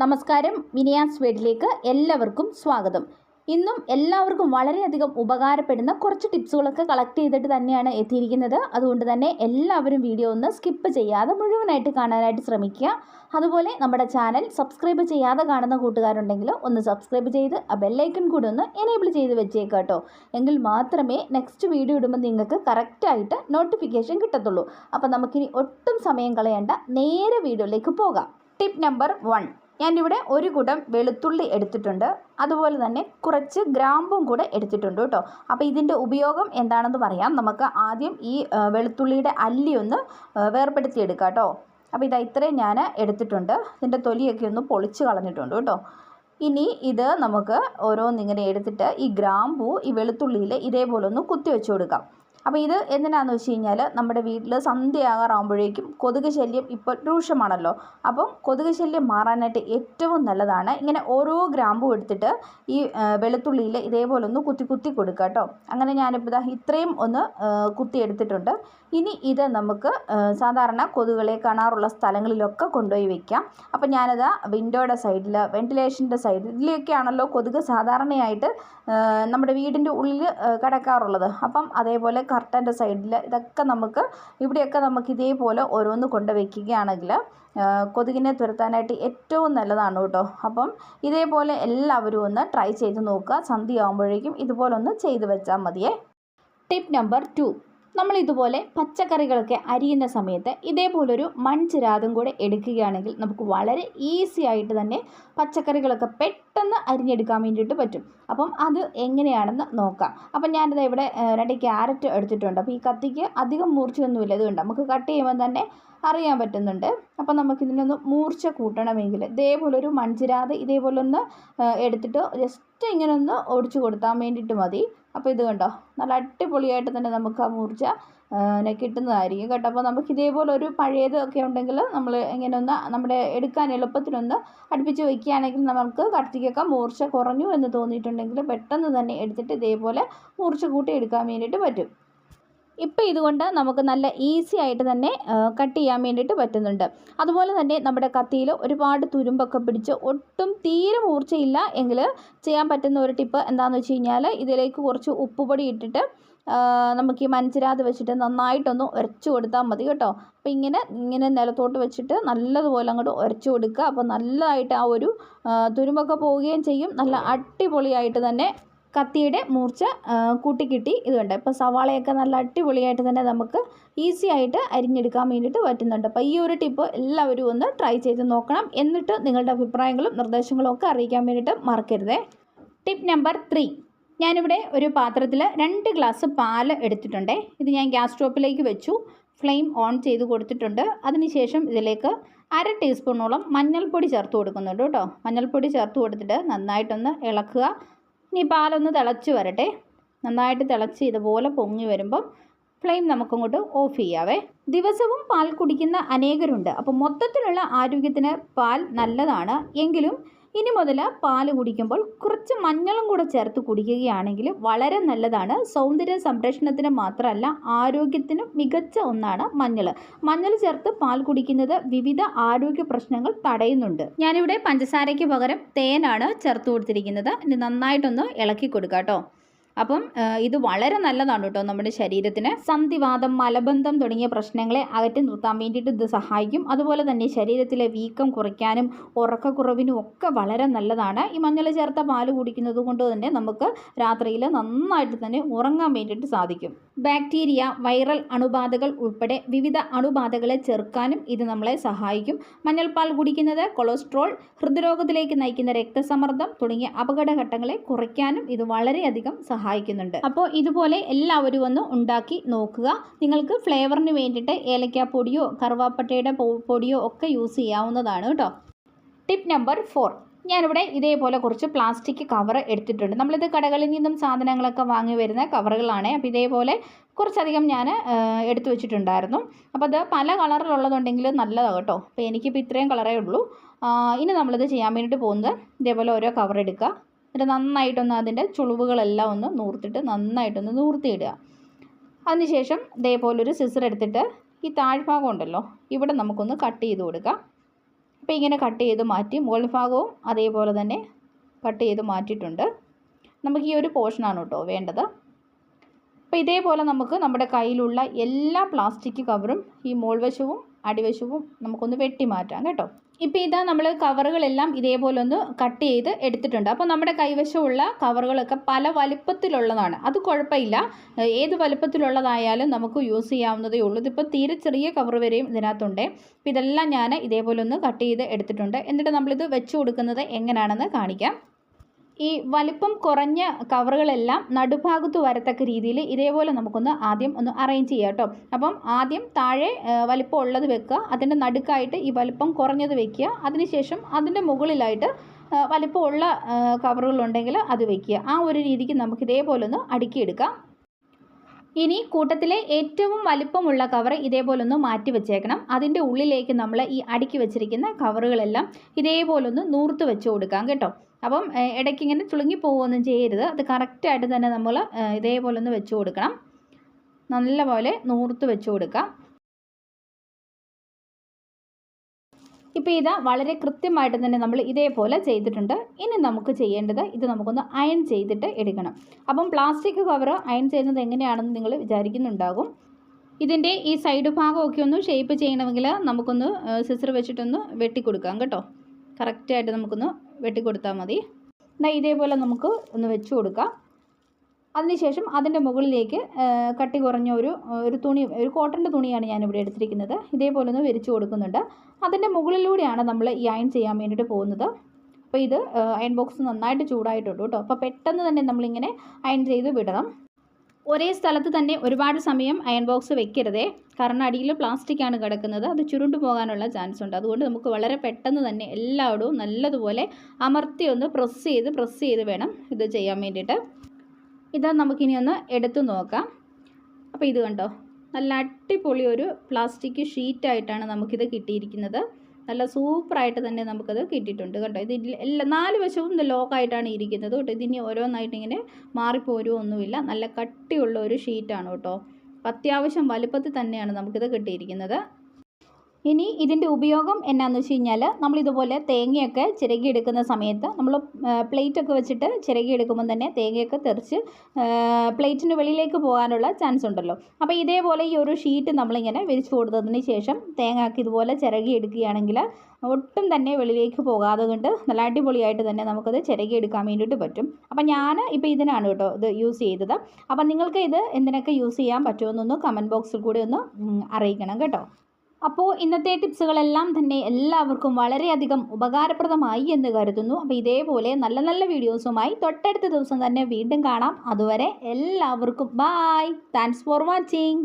നമസ്കാരം. മിനിയാസ് വീട്ടിലേക്ക് എല്ലാവർക്കും സ്വാഗതം. ഇന്നും എല്ലാവർക്കും വളരെയധികം ഉപകാരപ്പെടുന്ന കുറച്ച് ടിപ്സുകളൊക്കെ കളക്ട് ചെയ്തിട്ട് തന്നെയാണ് എത്തിയിരിക്കുന്നത്. അതുകൊണ്ട് തന്നെ എല്ലാവരും വീഡിയോ ഒന്ന് സ്കിപ്പ് ചെയ്യാതെ മുഴുവനായിട്ട് കാണാനായിട്ട് ശ്രമിക്കുക. അതുപോലെ നമ്മുടെ ചാനൽ സബ്സ്ക്രൈബ് ചെയ്യാതെ കാണുന്ന കൂട്ടുകാരുണ്ടെങ്കിൽ ഒന്ന് സബ്സ്ക്രൈബ് ചെയ്ത് ആ ബെല്ലൈക്കൺ കൂടി ഒന്ന് എനേബിൾ ചെയ്ത് വെച്ചേക്കാം കേട്ടോ. എങ്കിൽ മാത്രമേ നെക്സ്റ്റ് വീഡിയോ ഇടുമ്പോൾ നിങ്ങൾക്ക് കറക്റ്റായിട്ട് നോട്ടിഫിക്കേഷൻ കിട്ടത്തുള്ളൂ. അപ്പോൾ നമുക്കിനി ഒട്ടും സമയം കളയേണ്ട നേരെ വീഡിയോയിലേക്ക് പോകാം. ടിപ്പ് നമ്പർ വൺ ഞാനിവിടെ ഒരു കുടം വെളുത്തുള്ളി എടുത്തിട്ടുണ്ട്. അതുപോലെ തന്നെ കുറച്ച് ഗ്രാമ്പും കൂടെ എടുത്തിട്ടുണ്ട് കേട്ടോ. അപ്പോൾ ഇതിന്റെ ഉപയോഗം എന്താണെന്ന് പറയാം. നമുക്ക് ആദ്യം ഈ വെളുത്തുള്ളിയുടെ അല്ലി ഒന്ന് വേർപ്പെടുത്തിയെടുക്കാം കേട്ടോ. അപ്പോൾ ഇതാ ഇത്രയും ഞാൻ എടുത്തിട്ടുണ്ട്. ഇതിന്റെ തൊലിയൊക്കെ ഒന്ന് പൊളിച്ച് കളഞ്ഞിട്ടുണ്ട് കേട്ടോ. ഇനി ഇത് നമുക്ക് ഓരോന്നിങ്ങനെ എടുത്തിട്ട് ഈ ഗ്രാമ്പു ഈ വെളുത്തുള്ളിയിൽ ഇതേപോലെ ഒന്ന് കുത്തി വെച്ച് കൊടുക്കാം. അപ്പോൾ ഇത് എന്തിനാണെന്ന് വെച്ച് കഴിഞ്ഞാൽ നമ്മുടെ വീട്ടിൽ സന്ധ്യയാകാറാകുമ്പോഴേക്കും കൊതുക് ശല്യം ഇപ്പോൾ രൂക്ഷമാണല്ലോ. അപ്പം കൊതുക് ശല്യം മാറാനായിട്ട് ഏറ്റവും നല്ലതാണ് ഇങ്ങനെ ഓരോ ഗ്രാമ്പും എടുത്തിട്ട് ഈ വെളുത്തുള്ളിയിൽ ഇതേപോലെ ഒന്ന് കുത്തി കുത്തി കൊടുക്കുക കേട്ടോ. അങ്ങനെ ഞാനിപ്പോൾ ഇതാ ഇത്രയും ഒന്ന് കുത്തി എടുത്തിട്ടുണ്ട്. ഇനി ഇത് നമുക്ക് സാധാരണ കൊതുകുകളെ കാണാറുള്ള സ്ഥലങ്ങളിലൊക്കെ കൊണ്ടുപോയി വെക്കാം. അപ്പം ഞാനത് വിൻഡോയുടെ സൈഡിൽ വെന്റിലേഷന്റെ സൈഡിൽ ഇതിലൊക്കെയാണല്ലോ കൊതുക് സാധാരണയായിട്ട് നമ്മുടെ വീടിന്റെ ഉള്ളിൽ കിടക്കാറുള്ളത്. അപ്പം അതേപോലെ കർട്ടന്റെ സൈഡിൽ ഇതൊക്കെ നമുക്ക് ഇവിടെയൊക്കെ നമുക്ക് ഇതേപോലെ ഓരോന്ന് കൊണ്ട് വയ്ക്കുകയാണെങ്കിൽ കൊതുകിനെ തുരത്താനായിട്ട് ഏറ്റവും നല്ലതാണ് കേട്ടോ. അപ്പം ഇതേപോലെ എല്ലാവരും ഒന്ന് ട്രൈ ചെയ്ത് നോക്കുക. സന്ധ്യയാകുമ്പോഴേക്കും ഇതുപോലെ ഒന്ന് ചെയ്ത് വെച്ചാൽ മതിയേ. ടിപ്പ് നമ്പർ ടു നമ്മൾ ഇതുപോലെ പച്ചക്കറികളൊക്കെ അരിയുന്ന സമയത്ത് ഇതേപോലൊരു മൺചിരാതും കൂടെ എടുക്കുകയാണെങ്കിൽ നമുക്ക് വളരെ ഈസി ആയിട്ട് തന്നെ പച്ചക്കറികളൊക്കെ പെട്ടെന്ന് അരിഞ്ഞെടുക്കാൻ വേണ്ടിയിട്ട് പറ്റും. അപ്പം അത് എങ്ങനെയാണെന്ന് നോക്കാം. അപ്പം ഞാനിത് ഇവിടെ രണ്ട് ക്യാരറ്റ് എടുത്തിട്ടുണ്ട്. അപ്പോൾ ഈ കത്തിക്ക് അധികം മൂർച്ചയൊന്നുമില്ല ഇത് നമുക്ക് കട്ട് ചെയ്യുമ്പോൾ തന്നെ അറിയാൻ പറ്റുന്നുണ്ട്. അപ്പം നമുക്കിതിനൊന്ന് മൂർച്ച കൂട്ടണമെങ്കിൽ ഇതേപോലെ ഒരു മൺചിരാത് ഇതേപോലെ ഒന്ന് എടുത്തിട്ട് ജസ്റ്റ് ഇങ്ങനെ ഒന്ന് ഒടിച്ചു കൊടുത്താൽ വേണ്ടിയിട്ട് മതി. അപ്പോൾ ഇത് കണ്ടോ? നല്ല അടിപൊളിയായിട്ട് തന്നെ നമുക്ക് ആ മൂർച്ച കിട്ടുന്നതായിരിക്കും കേട്ടോ. അപ്പോൾ നമുക്ക് ഇതേപോലെ ഒരു പഴയതൊക്കെ ഉണ്ടെങ്കിൽ നമ്മൾ ഇങ്ങനെ ഒന്ന് നമ്മുടെ എടുക്കാൻ എളുപ്പത്തിനൊന്ന് അടുപ്പിച്ച് വയ്ക്കുകയാണെങ്കിൽ നമുക്ക് കത്തിക്കൊക്കെ മൂർച്ച കുറഞ്ഞു എന്ന് തോന്നിയിട്ടുണ്ടെങ്കിൽ പെട്ടെന്ന് തന്നെ എടുത്തിട്ട് ഇതേപോലെ മൂർച്ച കൂട്ടി എടുക്കാൻ വേണ്ടിയിട്ട് പറ്റും. ഇപ്പോൾ ഇതുകൊണ്ട് നമുക്ക് നല്ല ഈസി ആയിട്ട് തന്നെ കട്ട് ചെയ്യാൻ വേണ്ടിയിട്ട് പറ്റുന്നുണ്ട്. അതുപോലെ തന്നെ നമ്മുടെ കത്തിയിൽ ഒരുപാട് തുരുമ്പൊക്കെ പിടിച്ച് ഒട്ടും തീരെ മൂർച്ചയില്ല എങ്കിൽ ചെയ്യാൻ പറ്റുന്ന ഒരു ടിപ്പ് എന്താണെന്ന് വെച്ച് കഴിഞ്ഞാൽ ഇതിലേക്ക് കുറച്ച് ഉപ്പുപൊടി ഇട്ടിട്ട് നമുക്ക് ഈ മഞ്ചിരാത് വെച്ചിട്ട് നന്നായിട്ടൊന്ന് ഉരച്ചു കൊടുത്താൽ മതി കേട്ടോ. അപ്പോൾ ഇങ്ങനെ ഇങ്ങനെ നിലത്തോട്ട് വെച്ചിട്ട് നല്ലതുപോലെ അങ്ങോട്ട് ഉരച്ചു കൊടുക്കുക. അപ്പോൾ നല്ലതായിട്ട് ആ ഒരു തുരുമ്പൊക്കെ പോവുകയും ചെയ്യും. നല്ല അടിപൊളിയായിട്ട് തന്നെ കത്തിയുടെ മൂർച്ച കൂട്ടിക്കിട്ടി ഇതുണ്ട്. ഇപ്പോൾ സവാളയൊക്കെ നല്ല അടിപൊളിയായിട്ട് തന്നെ നമുക്ക് ഈസി ആയിട്ട് അരിഞ്ഞെടുക്കാൻ വേണ്ടിയിട്ട് പറ്റുന്നുണ്ട്. അപ്പോൾ ഈ ഒരു ടിപ്പ് എല്ലാവരും ഒന്ന് ട്രൈ ചെയ്ത് നോക്കണം. എന്നിട്ട് നിങ്ങളുടെ അഭിപ്രായങ്ങളും നിർദ്ദേശങ്ങളും ഒക്കെ അറിയിക്കാൻ വേണ്ടിയിട്ട് മറക്കരുതേ. ടിപ്പ് നമ്പർ ത്രീ ഞാനിവിടെ ഒരു പാത്രത്തിൽ രണ്ട് ഗ്ലാസ് പാൽ എടുത്തിട്ടുണ്ട്. ഇത് ഞാൻ ഗ്യാസ് സ്റ്റോപ്പിലേക്ക് വെച്ചു. ഫ്ലെയിം ഓൺ ചെയ്ത് കൊടുത്തിട്ടുണ്ട്. അതിനുശേഷം ഇതിലേക്ക് അര ടീസ്പൂണോളം മഞ്ഞൾപ്പൊടി ചേർത്ത് കൊടുക്കുന്നുണ്ട് കേട്ടോ. മഞ്ഞൾപ്പൊടി ചേർത്ത് കൊടുത്തിട്ട് നന്നായിട്ടൊന്ന് ഇളക്കുക. ഇനി പാലൊന്ന് തിളച്ച് വരട്ടെ. നന്നായിട്ട് തിളച്ച് ഇതുപോലെ പൊങ്ങി വരുമ്പം ഫ്ലെയിം നമുക്കങ്ങോട്ട് ഓഫ് ചെയ്യാവേ. ദിവസവും പാൽ കുടിക്കുന്ന അനേകരുണ്ട്. അപ്പോൾ മൊത്തത്തിലുള്ള ആരോഗ്യത്തിന് പാൽ നല്ലതാണ്. എങ്കിലും ഇനി മുതൽ പാൽ കുടിക്കുമ്പോൾ കുറച്ച് മഞ്ഞളും കൂടെ ചേർത്ത് കുടിക്കുകയാണെങ്കിൽ വളരെ നല്ലതാണ്. സൗന്ദര്യ സംരക്ഷണത്തിന് മാത്രമല്ല ആരോഗ്യത്തിനും മികച്ച ഒന്നാണ് മഞ്ഞൾ. മഞ്ഞൾ ചേർത്ത് പാൽ കുടിക്കുന്നത് വിവിധ ആരോഗ്യ പ്രശ്നങ്ങൾ തടയുന്നുണ്ട്. ഞാനിവിടെ പഞ്ചസാരയ്ക്ക് പകരം തേനാണ് ചേർത്ത് കൊടുത്തിരിക്കുന്നത്. നന്നായിട്ടൊന്ന് ഇളക്കി കൊടുക്കാം കേട്ടോ. അപ്പം ഇത് വളരെ നല്ലതാണ് കേട്ടോ നമ്മുടെ ശരീരത്തിന്. സന്ധിവാദം മലബന്ധം തുടങ്ങിയ പ്രശ്നങ്ങളെ അകറ്റി നിർത്താൻ വേണ്ടിയിട്ട് ഇത് സഹായിക്കും. അതുപോലെ തന്നെ ശരീരത്തിലെ വീക്കം കുറയ്ക്കാനും ഉറക്കക്കുറവിനും ഒക്കെ വളരെ നല്ലതാണ്. ഈ മഞ്ഞൾ ചേർത്ത പാൽ കുടിക്കുന്നത് കൊണ്ട് തന്നെ നമുക്ക് രാത്രിയിൽ നന്നായിട്ട് തന്നെ ഉറങ്ങാൻ വേണ്ടിയിട്ട് സാധിക്കും. ബാക്ടീരിയ വൈറൽ അണുബാധകൾ ഉൾപ്പെടെ വിവിധ അണുബാധകളെ ചെറുക്കാനും ഇത് നമ്മളെ സഹായിക്കും. മഞ്ഞൾപ്പാൽ കുടിക്കുന്നത് കൊളസ്ട്രോൾ ഹൃദ്രോഗത്തിലേക്ക് നയിക്കുന്ന രക്തസമ്മർദ്ദം തുടങ്ങിയ അപകടഘട്ടങ്ങളെ കുറയ്ക്കാനും ഇത് വളരെയധികം സഹായിക്കുന്നുണ്ട്. അപ്പോൾ ഇതുപോലെ എല്ലാവരും ഒന്ന് ഉണ്ടാക്കി നോക്കുക. നിങ്ങൾക്ക് ഫ്ലേവറിന് വേണ്ടിയിട്ട് ഏലക്കാപ്പൊടിയോ കറുവാപ്പട്ടയുടെ പൊടിയോ ഒക്കെ യൂസ് ചെയ്യാവുന്നതാണ് കേട്ടോ. Tip number four. ഞാനിവിടെ ഇതേപോലെ കുറച്ച് പ്ലാസ്റ്റിക് കവർ എടുത്തിട്ടുണ്ട്. നമ്മളിത് കടകളിൽ നിന്നും സാധനങ്ങളൊക്കെ വാങ്ങി വരുന്ന കവറുകളാണ്. അപ്പോൾ ഇതേപോലെ കുറച്ചധികം ഞാൻ എടുത്തു വെച്ചിട്ടുണ്ടായിരുന്നു. അപ്പോൾ അത് പല കളറിലുള്ളതുണ്ടെങ്കിൽ നല്ലതാണ് കേട്ടോ. അപ്പോൾ എനിക്കിപ്പോൾ ഇത്രയും കളറേ ഉള്ളൂ. ഇനി നമ്മളിത് ചെയ്യാൻ വേണ്ടിയിട്ട് പോകുന്നത് ഇതേപോലെ ഓരോ കവർ എടുക്കുക. എന്നിട്ട് നന്നായിട്ടൊന്ന് അതിന്റെ ചുളിവുകളെല്ലാം ഒന്ന് നൂർത്തിട്ട് നന്നായിട്ടൊന്ന് നൂർത്തിയിടുക. അതിനുശേഷം ഇതേപോലൊരു സിസർ എടുത്തിട്ട് ഈ താഴ്ഭാഗം ഉണ്ടല്ലോ ഇവിടെ നമുക്കൊന്ന് കട്ട് ചെയ്ത് കൊടുക്കാം. അപ്പോൾ ഇങ്ങനെ കട്ട് ചെയ്ത് മാറ്റി മുകൾ ഭാഗവും അതേപോലെ തന്നെ കട്ട് ചെയ്ത് മാറ്റിയിട്ടുണ്ട്. നമുക്ക് ഈ ഒരു പോർഷനാണ് കേട്ടോ വേണ്ടത്. അപ്പോൾ ഇതേപോലെ നമുക്ക് നമ്മുടെ കയ്യിലുള്ള എല്ലാ പ്ലാസ്റ്റിക് കവറും ഈ മോൾവശവും അടിവശവും നമുക്കൊന്ന് വെട്ടി മാറ്റാം കേട്ടോ. ഇപ്പോൾ ഇതാ നമ്മൾ കവറുകളെല്ലാം ഇതേപോലെ ഒന്ന് കട്ട് ചെയ്ത് എടുത്തിട്ടുണ്ട്. അപ്പോൾ നമ്മുടെ കൈവശമുള്ള കവറുകളൊക്കെ പല വലിപ്പത്തിലുള്ളതാണ്. അത് കുഴപ്പമില്ല. ഏത് വലിപ്പത്തിലുള്ളതായാലും നമുക്ക് യൂസ് ചെയ്യാവുന്നതേ ഉള്ളൂ. ഇതിപ്പോൾ തീരെ ചെറിയ കവർ വരെയും ഇതിനകത്തുണ്ട്. അപ്പോൾ ഇതെല്ലാം ഞാൻ ഇതേപോലെ ഒന്ന് കട്ട് ചെയ്ത് എടുത്തിട്ടുണ്ട്. എന്നിട്ട് നമ്മളിത് വെച്ച് കൊടുക്കുന്നത് എങ്ങനെയാണെന്ന് കാണിക്കാം. ഈ വലിപ്പം കുറഞ്ഞ കവറുകളെല്ലാം നടുഭാഗത്ത് വരത്തക്ക രീതിയിൽ ഇതേപോലെ നമുക്കൊന്ന് ആദ്യം ഒന്ന് അറേഞ്ച് ചെയ്യാം കേട്ടോ. അപ്പം ആദ്യം താഴെ വലിപ്പം ഉള്ളത് വെക്കുക അതിന്റെ നടുക്കായിട്ട് ഈ വലിപ്പം കുറഞ്ഞത് വെക്കുക അതിനുശേഷം അതിന്റെ മുകളിലായിട്ട് വലിപ്പമുള്ള കവറുകളുണ്ടെങ്കിൽ അത് വെക്കുക. ആ ഒരു രീതിക്ക് നമുക്ക് ഇതേപോലെ ഒന്ന് അടുക്കിയെടുക്കാം ഇനി കൂട്ടത്തിലെ ഏറ്റവും വലിപ്പമുള്ള കവർ ഇതേപോലെ ഒന്ന് മാറ്റി വെച്ചേക്കണം. അതിന്റെ ഉള്ളിലേക്ക് നമ്മൾ ഈ അടുക്കി വെച്ചിരിക്കുന്ന കവറുകളെല്ലാം ഇതേപോലെ ഒന്ന് നൂർത്ത് വെച്ച് കൊടുക്കാം കേട്ടോ. അപ്പം ഇടയ്ക്ക് ഇങ്ങനെ ചുളുങ്ങി പോവുകയൊന്നും ചെയ്യരുത്. അത് കറക്റ്റായിട്ട് തന്നെ നമ്മൾ ഇതേപോലെ ഒന്ന് വെച്ച് കൊടുക്കണം. നല്ലപോലെ നൂർത്ത് വെച്ച് കൊടുക്കാം. ഇപ്പോൾ ഇതാ വളരെ കൃത്യമായിട്ട് തന്നെ നമ്മൾ ഇതേപോലെ ചെയ്തിട്ടുണ്ട്. ഇനി നമുക്ക് ചെയ്യേണ്ടത് ഇത് നമുക്കൊന്ന് അയൺ ചെയ്തിട്ട് എടുക്കണം. അപ്പം പ്ലാസ്റ്റിക് കവർ അയൺ ചെയ്യുന്നത് എങ്ങനെയാണെന്ന് നിങ്ങൾ വിചാരിക്കുന്നുണ്ടാകും. ഇതിന്റെ ഈ സൈഡ് ഭാഗമൊക്കെ ഒന്ന് ഷേപ്പ് ചെയ്യണമെങ്കിൽ നമുക്കൊന്ന് സിസർ വെച്ചിട്ടൊന്ന് വെട്ടിക്കൊടുക്കാം കേട്ടോ. കറക്റ്റായിട്ട് നമുക്കൊന്ന് വെട്ടിക്കൊടുത്താൽ മതി. എന്നാൽ ഇതേപോലെ നമുക്ക് ഒന്ന് വെച്ച് കൊടുക്കാം. അതിനുശേഷം അതിന്റെ മുകളിലേക്ക് കട്ടി കുറഞ്ഞ ഒരു ഒരു തുണി ഒരു കോട്ടന്റെ തുണിയാണ് ഞാനിവിടെ എടുത്തിരിക്കുന്നത്. ഇതേപോലെ ഒന്ന് വിരിച്ചു കൊടുക്കുന്നുണ്ട്. അതിന്റെ മുകളിലൂടെയാണ് നമ്മൾ ഈ അയൺ ചെയ്യാൻ വേണ്ടിയിട്ട് പോകുന്നത്. അപ്പോൾ ഇത് അയൺ ബോക്സ് നന്നായിട്ട് ചൂടായിട്ടുണ്ട് കേട്ടോ. അപ്പോൾ പെട്ടെന്ന് തന്നെ നമ്മളിങ്ങനെ അയൺ ചെയ്ത് വിടണം. ഒരേ സ്ഥലത്ത് തന്നെ ഒരുപാട് സമയം അയൺ ബോക്സ് വെക്കരുതേ. കാരണം അടിയിൽ പ്ലാസ്റ്റിക്കാണ് കിടക്കുന്നത്. അത് ചുരുണ്ടു പോകാനുള്ള ചാൻസ് ഉണ്ട്. അതുകൊണ്ട് നമുക്ക് വളരെ പെട്ടെന്ന് തന്നെ എല്ലായിടവും നല്ലതുപോലെ അമർത്തി ഒന്ന് പ്രസ് ചെയ്ത് പ്രസ് ചെയ്ത് വേണം ഇത് ചെയ്യാൻ വേണ്ടിയിട്ട്. ഇത് നമുക്കിനി ഒന്ന് എടുത്തു നോക്കാം. അപ്പോൾ ഇത് കണ്ടോ? നല്ല അടിപൊളി ഒരു പ്ലാസ്റ്റിക് ഷീറ്റായിട്ടാണ് നമുക്കിത് കിട്ടിയിരിക്കുന്നത്. നല്ല സൂപ്പറായിട്ട് തന്നെ നമുക്കത് കിട്ടിയിട്ടുണ്ട് കേട്ടോ. ഇതിൽ എല്ലാ നാല് വശവും ലോക്കായിട്ടാണ് ഇരിക്കുന്നത് കേട്ടോ. ഇതിനി ഓരോന്നായിട്ട് ഇങ്ങനെ മാറിപ്പോരുമോ ഒന്നുമില്ല. നല്ല കട്ടിയുള്ള ഒരു ഷീറ്റാണ് കേട്ടോ. അത്യാവശ്യം വലുപ്പത്തിൽ തന്നെയാണ് നമുക്കിത് കിട്ടിയിരിക്കുന്നത്. ഇനി ഇതിന്റെ ഉപയോഗം എന്നാന്ന് വെച്ച് കഴിഞ്ഞാൽ നമ്മളിതുപോലെ തേങ്ങയൊക്കെ ചിരകിയെടുക്കുന്ന സമയത്ത് നമ്മൾ പ്ലേറ്റൊക്കെ വെച്ചിട്ട് ചിരകിയെടുക്കുമ്പോൾ തന്നെ തേങ്ങയൊക്കെ തെറിച്ച് പ്ലേറ്റിന് വെളിയിലേക്ക് പോകാനുള്ള ചാൻസ് ഉണ്ടല്ലോ. അപ്പോൾ ഇതേപോലെ ഈ ഒരു ഷീറ്റ് നമ്മളിങ്ങനെ വിരിച്ചു കൊടുത്തതിന് ശേഷം തേങ്ങയൊക്കെ ഇതുപോലെ ചിരകിയെടുക്കുകയാണെങ്കിൽ ഒട്ടും തന്നെ വെളിയിലേക്ക് പോകാതെ കൊണ്ട് നല്ല അടിപൊളിയായിട്ട് തന്നെ നമുക്കത് ചിരകിയെടുക്കാൻ വേണ്ടിയിട്ട് പറ്റും. അപ്പം ഞാൻ ഇപ്പോൾ ഇതിനാണ് കേട്ടോ ഇത് യൂസ് ചെയ്തത്. അപ്പം നിങ്ങൾക്ക് ഇത് എന്തിനൊക്കെ യൂസ് ചെയ്യാൻ പറ്റുമെന്നൊന്ന് കമന്റ് ബോക്സിൽ കൂടി ഒന്ന് അറിയിക്കണം കേട്ടോ. അപ്പോൾ ഇന്നത്തെ ടിപ്സുകളെല്ലാം തന്നെ എല്ലാവർക്കും വളരെയധികം ഉപകാരപ്രദമായി എന്ന് കരുതുന്നു. അപ്പോൾ ഇതേപോലെ നല്ല നല്ല വീഡിയോസുമായി തൊട്ടടുത്ത ദിവസം തന്നെ വീണ്ടും കാണാം. അതുവരെ എല്ലാവർക്കും ബായ് താങ്ക്സ് ഫോർ വാച്ചിങ്